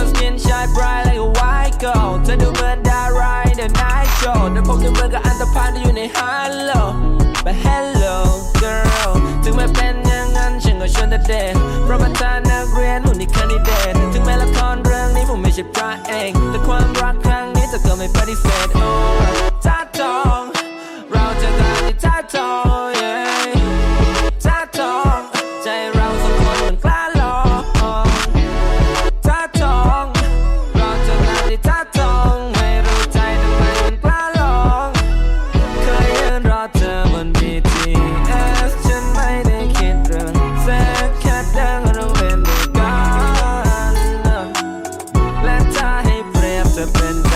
her skin shine bright like a white gold เธอดูเหมือนดาราใน The Night Show แต่ผมดูเหมือนกับอันตรพานที่อยู่ในฮัลโหล But hello girl ถึงแม้เป็นอย่างนั้นฉันก็ชวนเธอเดทเพราะประธานนักเรียนหุ่นที่คันดิเดทถึงแม้ละครเรื่องนี้ผมไม่ใช่พระเองแต่ความรักครั้งนี้จะเกิดไม่ปฏิเสธ oh sipping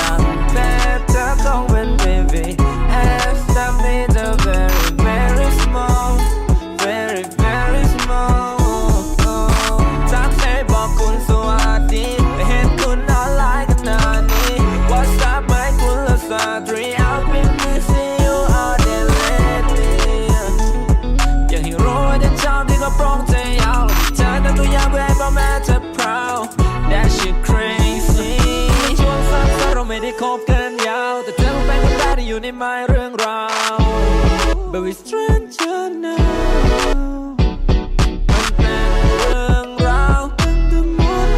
อยู่ในไม้เรื่องราว But we stranger now มันแปลเรื่องเราแต่หมด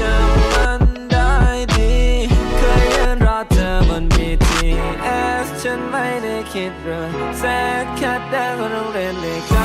จำมันได้ดีเคยยืนรอเธอเหมือน BTS ฉันไม่ได้คิดเรื่องแสนคัดได้ก็ต้องเรียนเลย